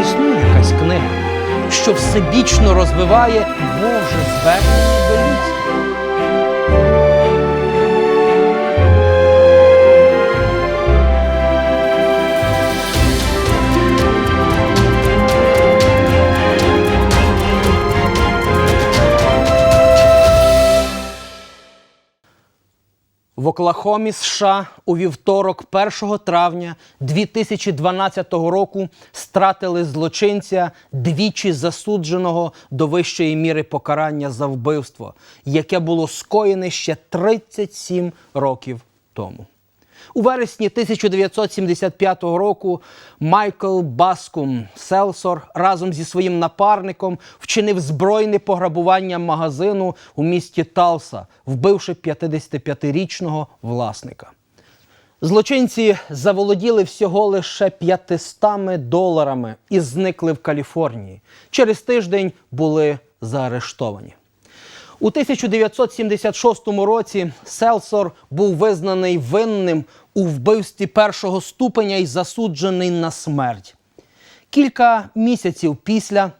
Існує якась книга, що всебічно розвиває Боже звернення до людства? Оклахомі, США у вівторок, 1 травня 2012 року, стратили злочинця двічі засудженого до вищої міри покарання за вбивство, яке було скоєне ще 37 років тому. У вересні 1975 року Майкл Баскум Селсор разом зі своїм напарником вчинив збройне пограбування магазину у місті Талса, вбивши 55-річного власника. Злочинці заволоділи всього лише 500 доларами і зникли в Каліфорнії. Через тиждень були заарештовані. У 1976 році Селсор був визнаний винним у вбивстві першого ступеня і засуджений на смерть. Кілька місяців після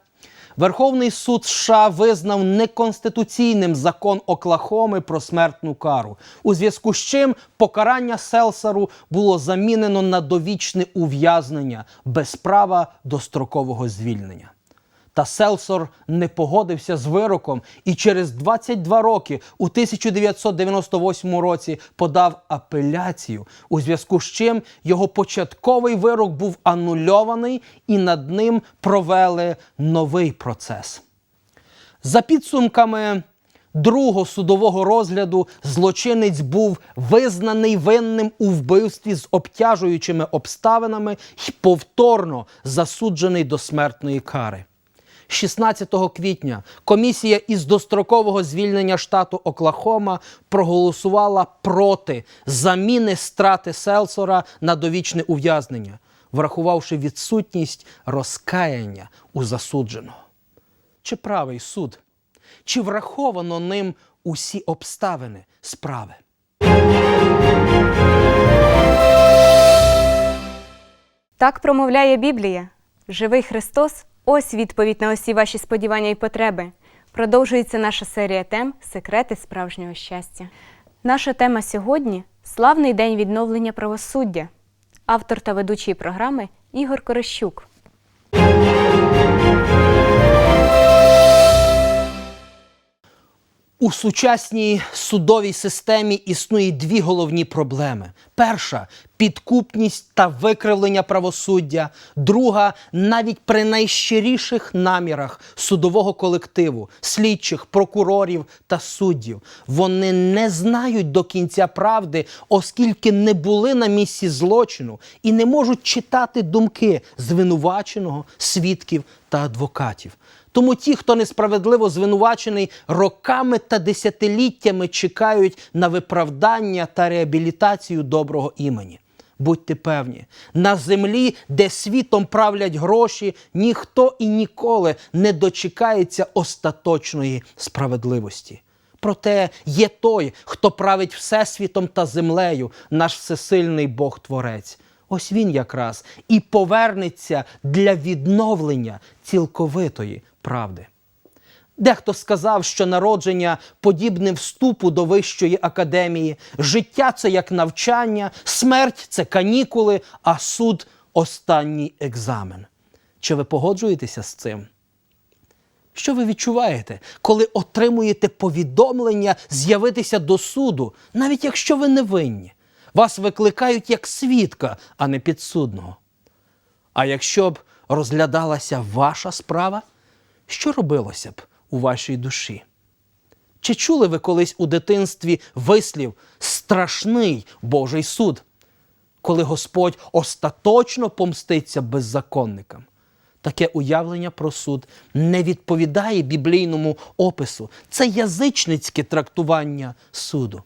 Верховний суд США визнав неконституційним закон Оклахоми про смертну кару, у зв'язку з чим покарання Селсару було замінено на довічне ув'язнення без права до строкового звільнення. Та Селсор не погодився з вироком і через 22 роки у 1998 році подав апеляцію, у зв'язку з чим його початковий вирок був анульований і над ним провели новий процес. За підсумками другого судового розгляду злочинець був визнаний винним у вбивстві з обтяжуючими обставинами і повторно засуджений до смертної кари. 16 квітня комісія із дострокового звільнення штату Оклахома проголосувала проти заміни страти Селсора на довічне ув'язнення, врахувавши відсутність розкаяння у засудженого. Чи правий суд? Чи враховано ним усі обставини справи? Так промовляє Біблія. Живий Христос ось відповідь на усі ваші сподівання і потреби. Продовжується наша серія тем Секрети справжнього щастя. Наша тема сьогодні славний день відновлення правосуддя. Автор та ведучий програми Ігор Корощук. У сучасній судовій системі існує дві головні проблеми: перша підкупність та викривлення правосуддя. Друга навіть при найщиріших намірах судового колективу, слідчих, прокурорів та суддів. Вони не знають до кінця правди, оскільки не були на місці злочину і не можуть читати думки звинуваченого, свідків та адвокатів. Тому ті, хто несправедливо звинувачений, роками та десятиліттями чекають на виправдання та реабілітацію доброго імені. Будьте певні, на землі, де світом правлять гроші, ніхто і ніколи не дочекається остаточної справедливості. Проте є той, хто править всесвітом та землею, наш всесильний Бог Творець. Ось він якраз і повернеться для відновлення цілковитої правди. Дехто сказав, що народження подібне вступу до вищої академії, життя це як навчання, смерть це канікули, а суд останній екзамен. Чи ви погоджуєтеся з цим? Що ви відчуваєте, коли отримуєте повідомлення з'явитися до суду, навіть якщо ви не винні? Вас викликають як свідка, а не підсудного. А якщо б розглядалася ваша справа, що робилося б у вашій душі? Чи чули ви колись у дитинстві вислів страшний Божий суд, коли Господь остаточно помститься беззаконникам? Таке уявлення про суд не відповідає біблійному опису. Це язичницьке трактування суду.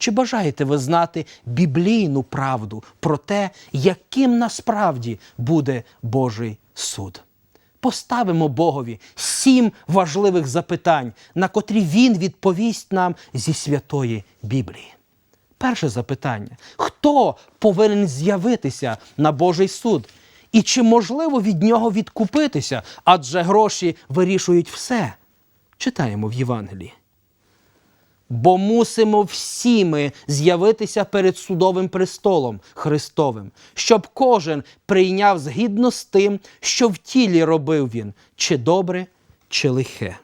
Чи бажаєте ви знати біблійну правду про те, яким насправді буде Божий суд? Поставимо Богові сім важливих запитань, на котрі Він відповість нам зі святої Біблії. Перше запитання: хто повинен з'явитися на Божий суд? І чи можливо від нього відкупитися? Адже гроші вирішують все. Читаємо в Євангелії. Бо мусимо всі ми з'явитися перед судовим престолом Христовим, щоб кожен прийняв згідно з тим, що в тілі робив він, чи добре, чи лихе.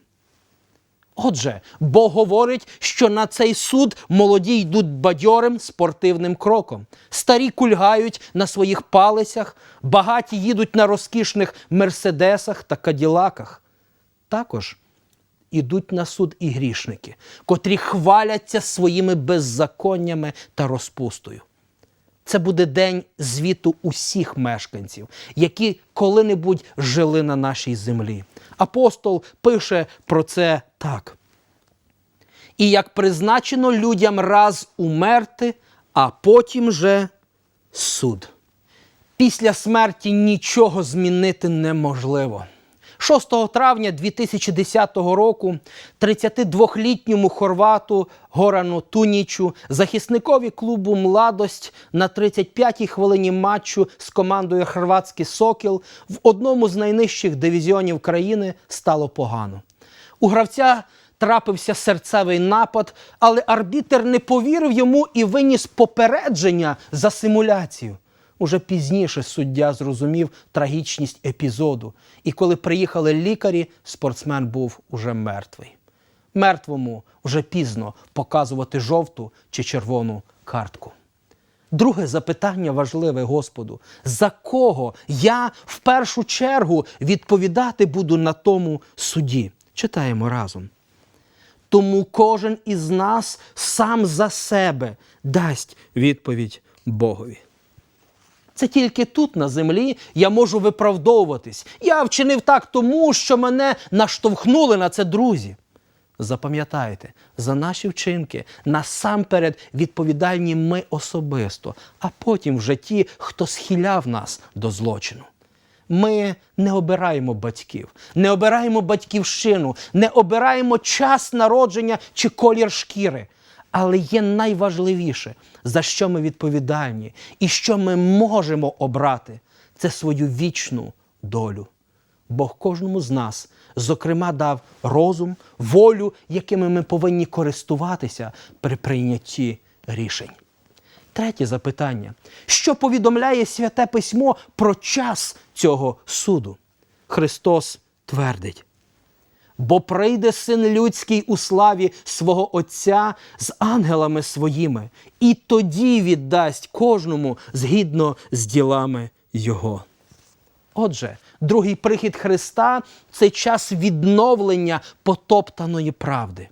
Отже, Бог говорить, що на цей суд молоді йдуть бадьорим спортивним кроком. Старі кульгають на своїх палицях, багаті їдуть на розкішних мерседесах та каділаках. Також ідуть на суд і грішники, котрі хваляться своїми беззаконнями та розпустою. Це буде день звіту усіх мешканців, які коли-небудь жили на нашій землі. Апостол пише про це так. І як призначено людям раз умерти, а потім же суд. Після смерті нічого змінити неможливо. 6 травня 2010 року 32-літньому хорвату Горану Тунічу, захисникові клубу Младость на 35-й хвилині матчу з командою Хорватський Сокіл в одному з найнижчих дивізіонів країни стало погано. У гравця трапився серцевий напад, але арбітер не повірив йому і виніс попередження за симуляцію. Уже пізніше суддя зрозумів трагічність епізоду, і коли приїхали лікарі, спортсмен був уже мертвий. Мертвому вже пізно показувати жовту чи червону картку. Друге запитання важливе Господу: за кого я в першу чергу відповідати буду на тому суді? Читаємо разом. Тому кожен із нас сам за себе дасть відповідь Богові. Це тільки тут, на землі, я можу виправдовуватись. Я вчинив так тому, що мене наштовхнули на це друзі. Запам'ятайте, за наші вчинки насамперед відповідальні ми особисто, а потім вже ті, хто схиляв нас до злочину. Ми не обираємо батьків, не обираємо батьківщину, не обираємо час народження чи колір шкіри. Але є найважливіше, за що ми відповідальні і що ми можемо обрати, це свою вічну долю. Бог кожному з нас, зокрема, дав розум, волю, якими ми повинні користуватися при прийнятті рішень. Третє запитання: що повідомляє Святе Письмо про час цього суду? Христос твердить. Бо прийде син людський у славі свого Отця з ангелами своїми, і тоді віддасть кожному згідно з ділами Його. Отже, другий прихід Христа це час відновлення потоптаної правди.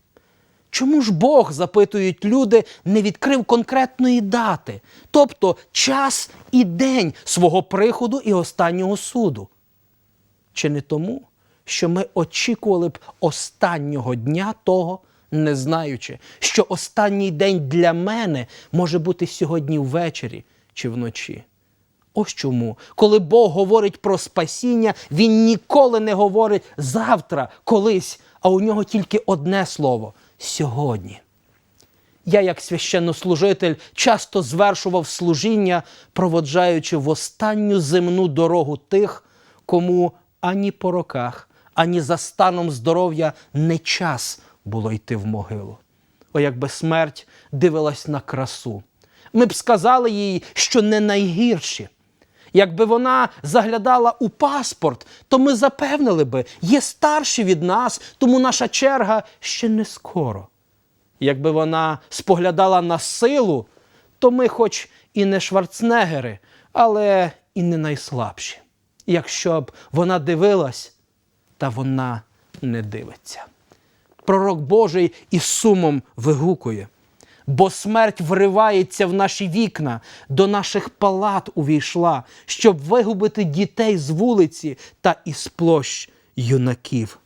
Чому ж Бог, запитують люди, не відкрив конкретної дати, тобто час і день свого приходу і останнього суду? Чи не тому, що ми очікували б останнього дня того, не знаючи, що останній день для мене може бути сьогодні ввечері чи вночі? Ось чому, коли Бог говорить про спасіння, Він ніколи не говорить завтра, колись, а у нього тільки одне слово сьогодні. Я, як священнослужитель, часто звершував служіння, проводжаючи в останню земну дорогу тих, кому ані по роках, ані за станом здоров'я не час було йти в могилу. О, якби смерть дивилась на красу. Ми б сказали їй, що не найгірші. Якби вона заглядала у паспорт, то ми запевнили би, є старші від нас, тому наша черга ще не скоро. Якби вона споглядала на силу, то ми, хоч і не шварцнегери, але і не найслабші. Якщо б вона дивилась, та вона не дивиться. Пророк Божий із сумом вигукує, бо смерть вривається в наші вікна, до наших палат увійшла, щоб вигубити дітей з вулиці та із площ юнаків.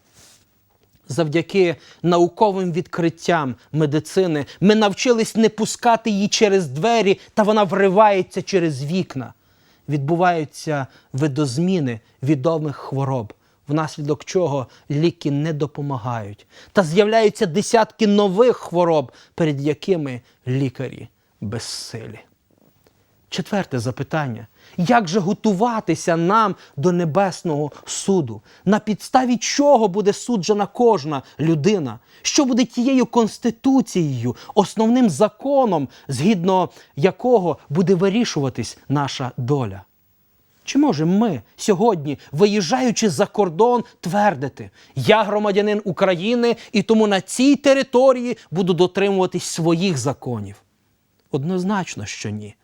Завдяки науковим відкриттям медицини ми навчились не пускати її через двері, та вона вривається через вікна. Відбуваються видозміни відомих хвороб, внаслідок чого ліки не допомагають. Та з'являються десятки нових хвороб, перед якими лікарі безсилі. Четверте запитання. Як же готуватися нам до небесного суду? На підставі чого буде суджена кожна людина? Що буде тією конституцією, основним законом, згідно якого буде вирішуватись наша доля? Чи можемо ми сьогодні, виїжджаючи за кордон, твердити, я громадянин України і тому на цій території буду дотримуватись своїх законів? Однозначно, що ні.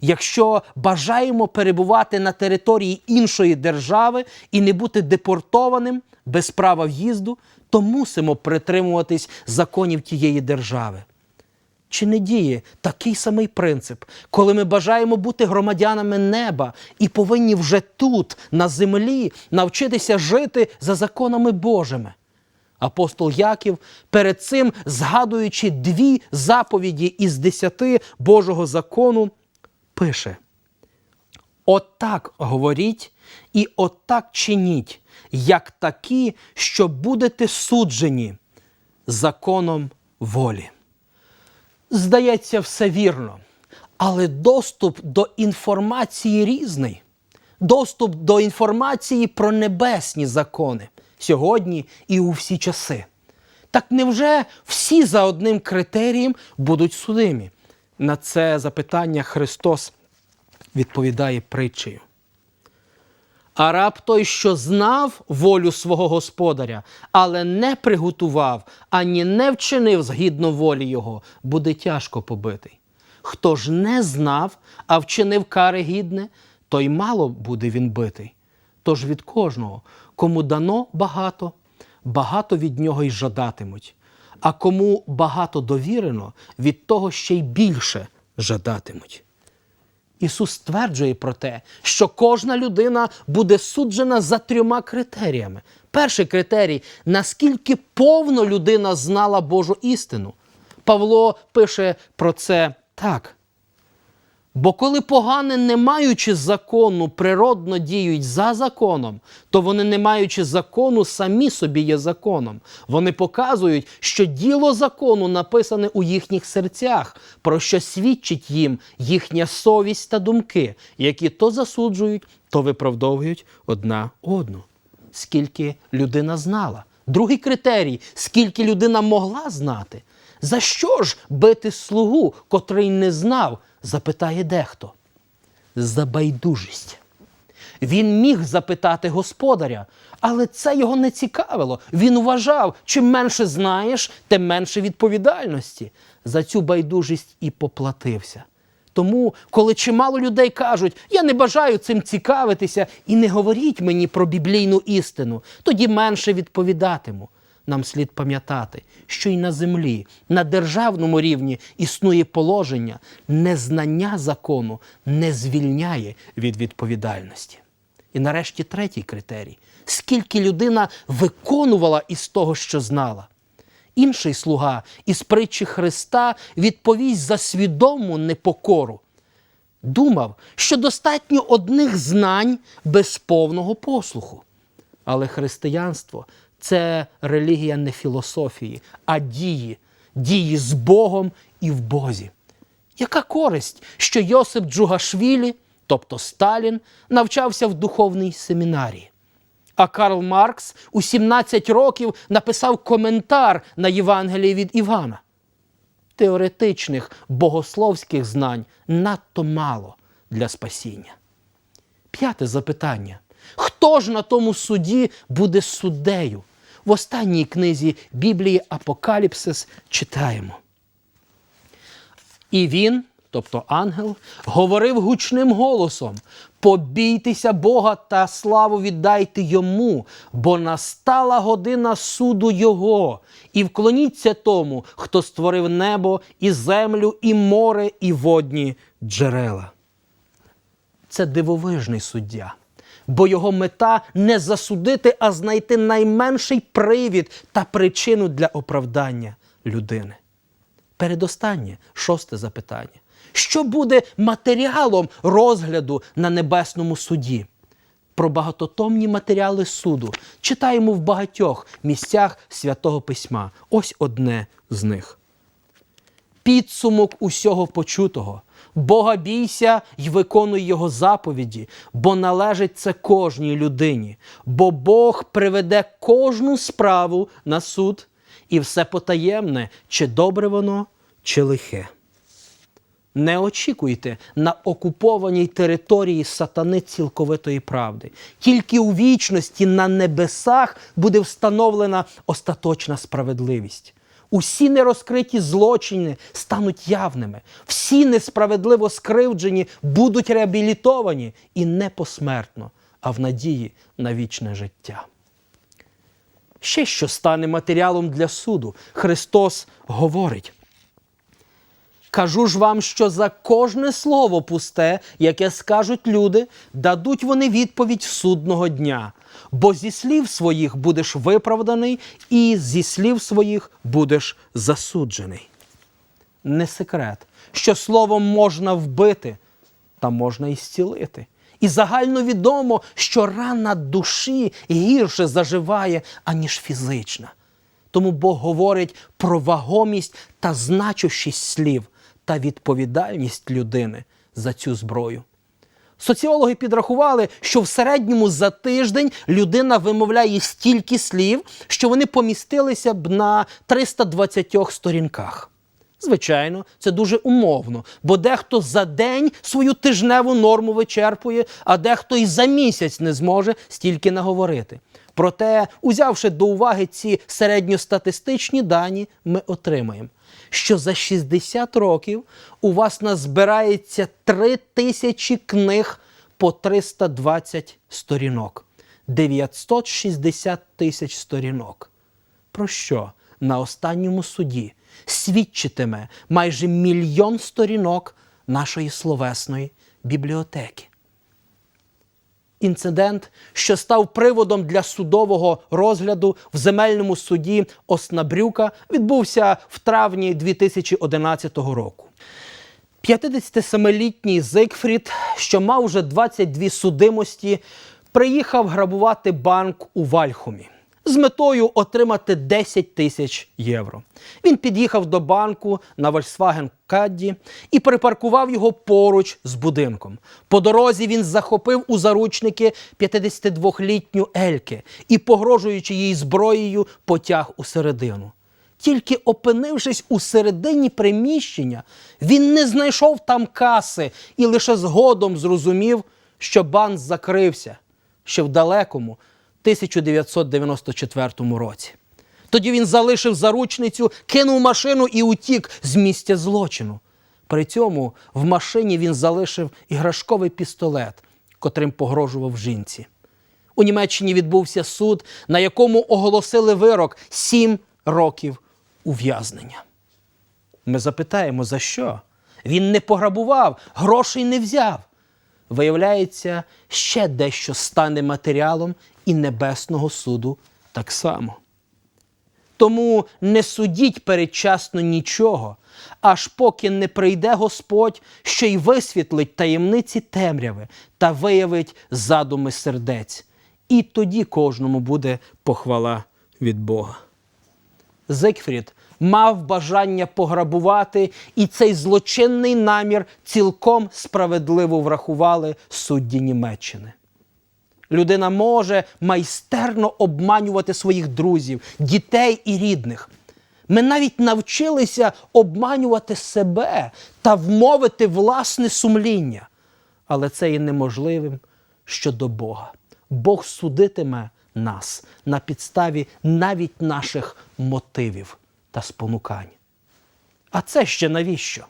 Якщо бажаємо перебувати на території іншої держави і не бути депортованим без права в'їзду, то мусимо притримуватись законів тієї держави. Чи не діє такий самий принцип, коли ми бажаємо бути громадянами неба і повинні вже тут, на землі, навчитися жити за законами Божими? Апостол Яків, перед цим згадуючи дві заповіді із десяти Божого закону, пише: Отак говоріть і отак чиніть, як такі, що будете суджені законом волі. Здається, все вірно. Але доступ до інформації різний. Доступ до інформації про небесні закони сьогодні і у всі часи. Так невже всі за одним критерієм будуть судимі? На це запитання Христос відповідає притчею. А раб той, що знав волю свого господаря, але не приготував, ані не вчинив згідно волі його, буде тяжко побитий. Хто ж не знав, а вчинив кари гідне, той мало буде він битий. Тож від кожного, кому дано багато, багато від нього й жадатимуть, а кому багато довірено, від того ще й більше жадатимуть. Ісус стверджує про те, що кожна людина буде суджена за трьома критеріями. Перший критерій наскільки повно людина знала Божу істину. Павло пише про це так. Бо коли погане, не маючи закону, природно діють за законом, то вони, не маючи закону, самі собі є законом. Вони показують, що діло закону написане у їхніх серцях, про що свідчить їм їхня совість та думки, які то засуджують, то виправдовують одна одну. Скільки людина знала. Другий критерій, скільки людина могла знати. За що ж бити слугу, котрий не знав, запитає дехто. За байдужість. Він міг запитати господаря, але це його не цікавило. Він вважав, чим менше знаєш, тим менше відповідальності. За цю байдужість і поплатився. Тому, коли чимало людей кажуть, я не бажаю цим цікавитися і не говоріть мені про біблійну істину, тоді менше відповідатиму. Нам слід пам'ятати, що й на землі, на державному рівні існує положення, незнання закону не звільняє від відповідальності. І нарешті третій критерій: скільки людина виконувала із того, що знала. Інший слуга із притчі Христа відповість за свідому непокору. Думав, що достатньо одних знань без повного послуху. Але християнство це релігія не філософії, а дії, дії з Богом і в Бозі. Яка користь, що Йосип Джугашвілі, тобто Сталін, навчався в духовній семінарії? А Карл Маркс у 17 років написав коментар на Євангеліє від Івана. Теоретичних богословських знань надто мало для спасіння. П'яте запитання. Хто ж на тому суді буде суддею? В останній книзі Біблії Апокаліпсис читаємо. І він, тобто ангел, говорив гучним голосом: Побійтеся Бога та славу віддайте йому, бо настала година суду Його, і вклоніться тому, хто створив небо, і землю, і море, і водні джерела. Це дивовижний суддя. Бо його мета не засудити, а знайти найменший привід та причину для оправдання людини. Передостаннє, шосте запитання. Що буде матеріалом розгляду на небесному суді? Про багатотомні матеріали суду читаємо в багатьох місцях святого письма. Ось одне з них. Підсумок усього почутого, Бога бійся й виконуй Його заповіді, бо належить це кожній людині, бо Бог приведе кожну справу на суд і все потаємне, чи добре воно, чи лихе. Не очікуйте на окупованій території сатани цілковитої правди. Тільки у вічності на небесах буде встановлена остаточна справедливість. Усі нерозкриті злочини стануть явними, всі несправедливо скривджені будуть реабілітовані і не посмертно, а в надії на вічне життя. Ще що стане матеріалом для суду, Христос говорить. Кажу ж вам, що за кожне слово пусте, яке скажуть люди, дадуть вони відповідь судного дня. Бо зі слів своїх будеш виправданий, і зі слів своїх будеш засуджений. Не секрет, що словом можна вбити, та можна і зцілити. І загально відомо, що рана душі гірше заживає, аніж фізична. Тому Бог говорить про вагомість та значущість слів та відповідальність людини за цю зброю. Соціологи підрахували, що в середньому за тиждень людина вимовляє стільки слів, що вони помістилися б на 320 сторінках. Звичайно, це дуже умовно, бо дехто за день свою тижневу норму вичерпує, а дехто і за місяць не зможе стільки наговорити. Проте, узявши до уваги ці середньостатистичні дані, ми отримаємо, що за 60 років у вас назбирається 3 тисячі книг по 320 сторінок, 960 тисяч сторінок. Про що на останньому суді свідчитиме майже мільйон сторінок нашої словесної бібліотеки? Інцидент, що став приводом для судового розгляду в земельному суді Оснабрюка, відбувся в травні 2011 року. 57-літній Зигфрід, що мав вже 22 судимості, приїхав грабувати банк у Вальхумі з метою отримати 10 тисяч євро. Він під'їхав до банку на Volkswagen Caddy і припаркував його поруч з будинком. По дорозі він захопив у заручники 52-літню Ельке і, погрожуючи їй зброєю, потяг у середину. Тільки опинившись у середині приміщення, він не знайшов там каси і лише згодом зрозумів, що банк закрився ще в далекому 1994 році. Тоді він залишив заручницю, кинув машину і утік з місця злочину. При цьому в машині він залишив іграшковий пістолет, котрим погрожував жінці. У Німеччині відбувся суд, на якому оголосили вирок 7 років ув'язнення. Ми запитаємо, за що? Він не пограбував, грошей не взяв. Виявляється, ще дещо стане матеріалом і Небесного суду так само. Тому не судіть передчасно нічого, аж поки не прийде Господь, що й висвітлить таємниці темряви та виявить задуми сердець. І тоді кожному буде похвала від Бога. Зигфрід мав бажання пограбувати, і цей злочинний намір цілком справедливо врахували судді Німеччини. Людина може майстерно обманювати своїх друзів, дітей і рідних. Ми навіть навчилися обманювати себе та вмовити власне сумління. Але це є неможливим щодо Бога. Бог судитиме нас на підставі навіть наших мотивів та спонукань. А це ще навіщо?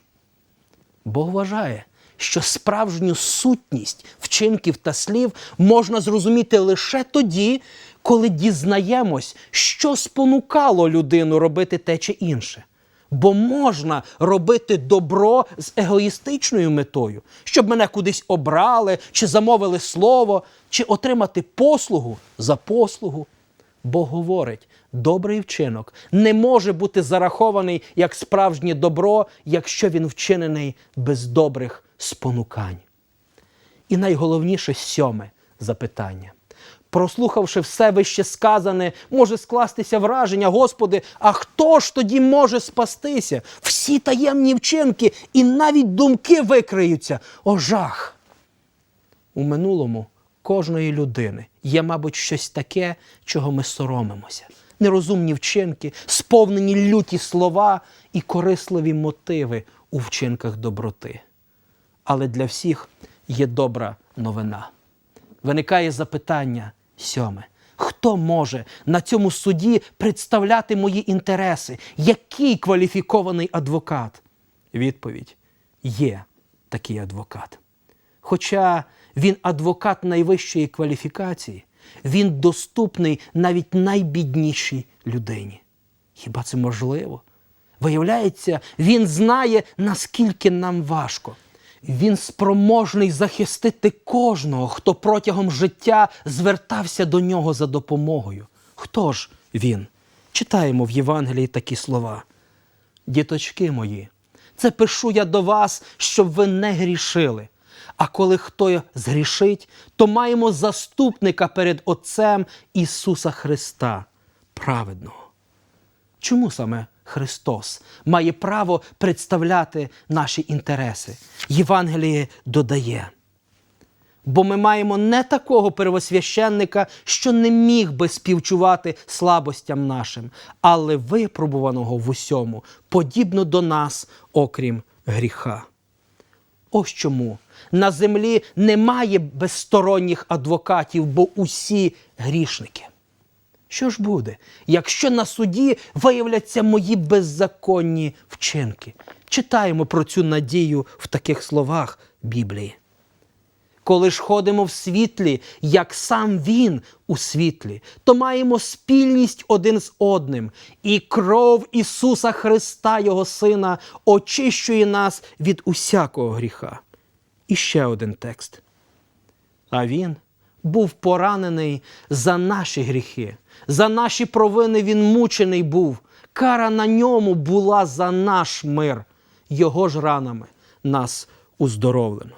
Бог вважає, що справжню сутність вчинків та слів можна зрозуміти лише тоді, коли дізнаємось, що спонукало людину робити те чи інше. Бо можна робити добро з егоїстичною метою, щоб мене кудись обрали, чи замовили слово, чи отримати послугу за послугу. Бог говорить, добрий вчинок не може бути зарахований як справжнє добро, якщо він вчинений без добрих спонукань. І найголовніше сьоме запитання. Прослухавши все вище сказане, може скластися враження, Господи, а хто ж тоді може спастися? Всі таємні вчинки і навіть думки викриються. О, жах! У минулому кожної людини є, мабуть, щось таке, чого ми соромимося. Нерозумні вчинки, сповнені люті слова і корисливі мотиви у вчинках доброти. Але для всіх є добра новина. Виникає запитання сьоме. Хто може на цьому суді представляти мої інтереси? Який кваліфікований адвокат? Відповідь є такий адвокат. Хоча він адвокат найвищої кваліфікації, він доступний навіть найбіднішій людині. Хіба це можливо? Виявляється, він знає, наскільки нам важко. Він спроможний захистити кожного, хто протягом життя звертався до нього за допомогою. Хто ж він? Читаємо в Євангелії такі слова. Діточки мої, це пишу я до вас, щоб ви не грішили. А коли хто згрішить, то маємо заступника перед Отцем Ісуса Христа, праведного. Чому саме Христос має право представляти наші інтереси? Євангеліє додає. Бо ми маємо не такого первосвященника, що не міг би співчувати слабостям нашим, але випробуваного в усьому, подібно до нас, окрім гріха. Ось чому на землі немає безсторонніх адвокатів, бо усі грішники. Що ж буде, якщо на суді виявляться мої беззаконні вчинки? Читаємо про цю надію в таких словах Біблії. Коли ж ходимо в світлі, як сам Він у світлі, то маємо спільність один з одним, і кров Ісуса Христа, Його Сина, очищує нас від усякого гріха. І ще один текст. А Він був поранений за наші гріхи, за наші провини Він мучений був. Кара на ньому була за наш мир. Його ж ранами нас уздоровлено.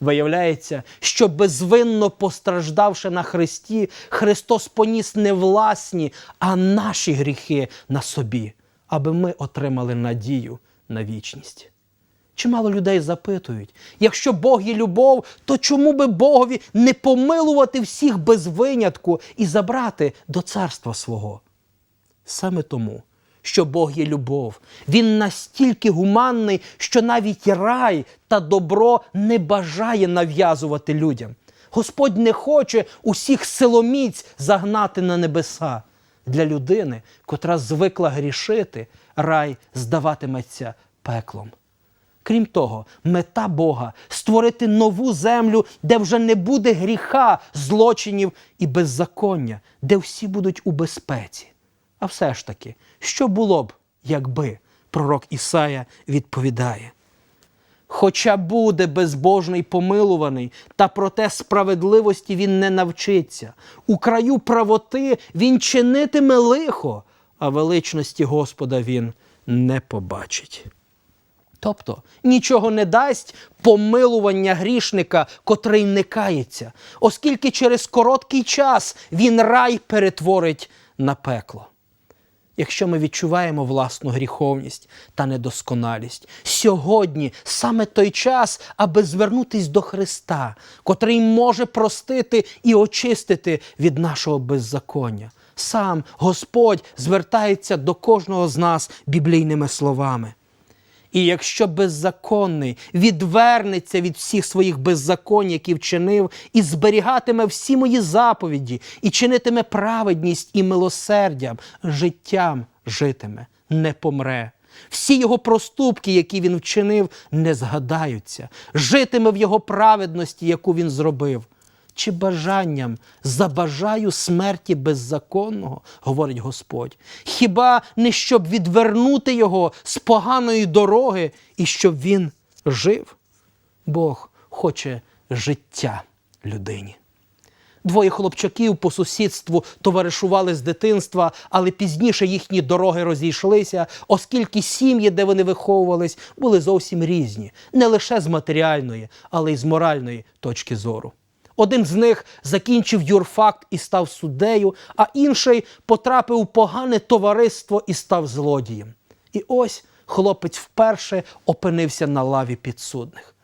Виявляється, що безвинно постраждавши на Христі, Христос поніс не власні, а наші гріхи на собі, аби ми отримали надію на вічність. Чимало людей запитують, якщо Бог є любов, то чому би Богові не помилувати всіх без винятку і забрати до царства свого? Саме тому, що Бог є любов, Він настільки гуманний, що навіть рай та добро не бажає нав'язувати людям. Господь не хоче усіх силоміць загнати на небеса. Для людини, котра звикла грішити, рай здаватиметься пеклом. Крім того, мета Бога створити нову землю, де вже не буде гріха, злочинів і беззаконня, де всі будуть у безпеці. А все ж таки, що було б, якби пророк Ісая відповідає? Хоча буде безбожний помилуваний, та проте справедливості він не навчиться. У краю правоти він чинитиме лихо, а величності Господа він не побачить. Тобто нічого не дасть помилування грішника, котрий не кається, оскільки через короткий час він рай перетворить на пекло. Якщо ми відчуваємо власну гріховність та недосконалість, сьогодні саме той час, аби звернутись до Христа, котрий може простити і очистити від нашого беззаконня. Сам Господь звертається до кожного з нас біблійними словами. І якщо беззаконний відвернеться від всіх своїх беззаконь, які вчинив, і зберігатиме всі мої заповіді, і чинитиме праведність і милосердям, життям житиме, не помре. Всі його проступки, які він вчинив, не згадаються, житиме в його праведності, яку він зробив. Чи бажанням забажаю смерті беззаконного, говорить Господь, хіба не щоб відвернути його з поганої дороги і щоб він жив? Бог хоче життя людині. Двоє хлопчаків по сусідству товаришували з дитинства, але пізніше їхні дороги розійшлися, оскільки сім'ї, де вони виховувались, були зовсім різні, не лише з матеріальної, але й з моральної точки зору. Один з них закінчив юрфакт і став суддею, а інший потрапив у погане товариство і став злодієм. І ось хлопець вперше опинився на лаві підсудних.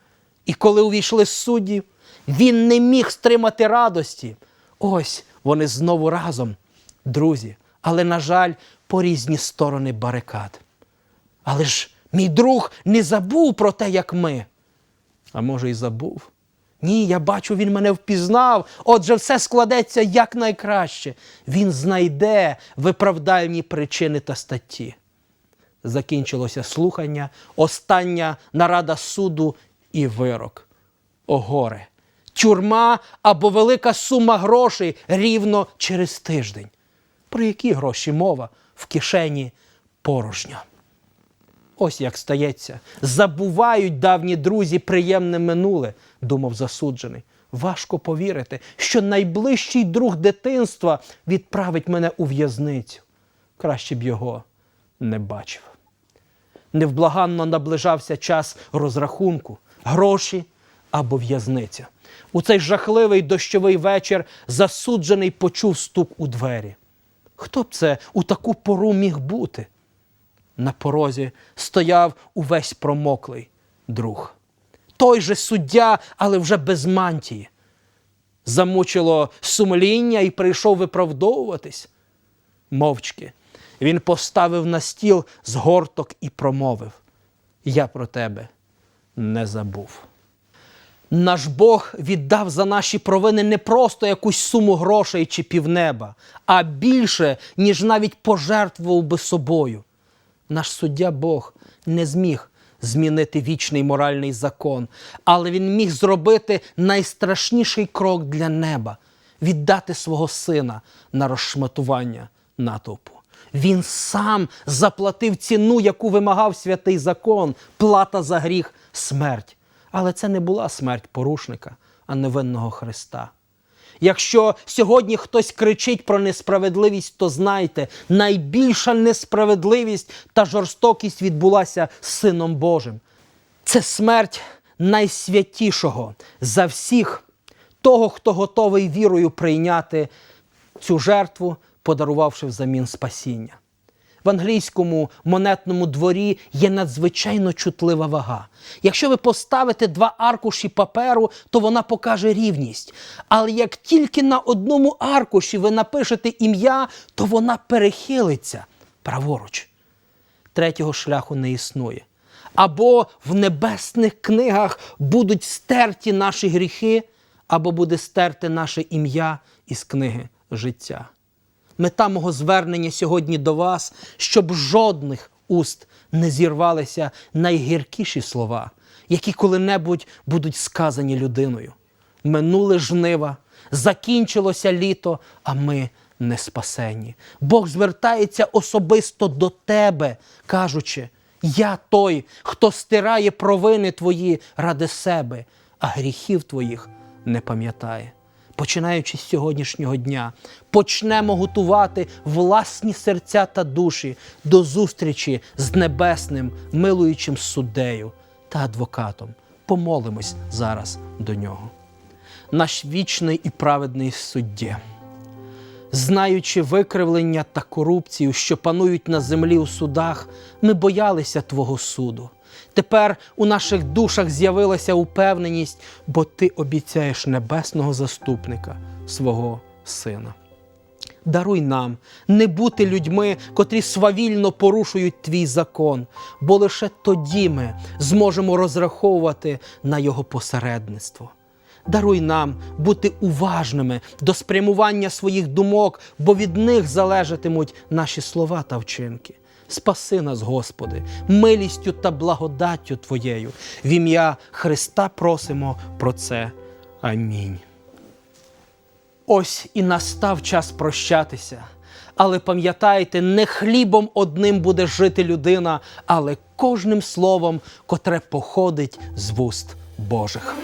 І коли увійшли судді, він не міг стримати радості. Ось вони знову разом, друзі, але, на жаль, по різні сторони барикад. Але ж мій друг не забув про те, як ми. А може, й забув. Ні, я бачу, він мене впізнав. Отже, все складеться якнайкраще. Він знайде виправдальні причини та статті. Закінчилося слухання, остання нарада суду і вирок. О горе! Тюрма або велика сума грошей рівно через тиждень. Про які гроші мова в кишені порожньо? Ось як стається. Забувають давні друзі приємне минуле, думав засуджений. Важко повірити, що найближчий друг дитинства відправить мене у в'язницю. Краще б його не бачив. Невблаганно наближався час розрахунку, гроші або в'язниця. У цей жахливий дощовий вечір засуджений почув стук у двері. Хто б це у таку пору міг бути? На порозі стояв увесь промоклий друг. Той же суддя, але вже без мантії. Замучило сумління і прийшов виправдовуватись. Мовчки. Він поставив на стіл згорток і промовив: Я про тебе не забув. Наш Бог віддав за наші провини не просто якусь суму грошей чи півнеба, а більше, ніж навіть пожертвував би собою. Наш суддя Бог не зміг змінити вічний моральний закон, але він міг зробити найстрашніший крок для неба віддати свого сина на розшматування натовпу. Він сам заплатив ціну, яку вимагав святий закон, плата за гріх смерть. Але це не була смерть порушника, а невинного Христа. Якщо сьогодні хтось кричить про несправедливість, то знайте, найбільша несправедливість та жорстокість відбулася з Сином Божим. Це смерть найсвятішого за всіх, того, хто готовий вірою прийняти цю жертву, подарувавши взамін спасіння. В англійському монетному дворі є надзвичайно чутлива вага. Якщо ви поставите два аркуші паперу, то вона покаже рівність. Але як тільки на одному аркуші ви напишете ім'я, то вона перехилиться праворуч. Третього шляху не існує. Або в небесних книгах будуть стерті наші гріхи, або буде стерте наше ім'я із книги життя. Мета мого звернення сьогодні до вас, щоб жодних уст не зірвалися найгіркіші слова, які коли-небудь будуть сказані людиною. Минули жнива, закінчилося літо, а ми не спасені. Бог звертається особисто до тебе, кажучи: Я той, хто стирає провини твої ради себе, а гріхів твоїх не пам'ятає починаючи з сьогоднішнього дня, почнемо готувати власні серця та душі до зустрічі з небесним, милуючим суддею та адвокатом. Помолимось зараз до нього. Наш вічний і праведний суддє. Знаючи викривлення та корупцію, що панують на землі у судах, ми боялися Твого суду. Тепер у наших душах з'явилася упевненість, бо Ти обіцяєш небесного заступника, свого Сина. Даруй нам не бути людьми, котрі свавільно порушують твій закон, бо лише тоді ми зможемо розраховувати на його посередництво. Даруй нам бути уважними до спрямування своїх думок, бо від них залежатимуть наші слова та вчинки. Спаси нас, Господи, милістю та благодаттю Твоєю. В ім'я Христа просимо про це. Амінь. Ось і настав час прощатися. Але пам'ятайте, не хлібом одним буде жити людина, але кожним словом, котре походить з вуст Божих.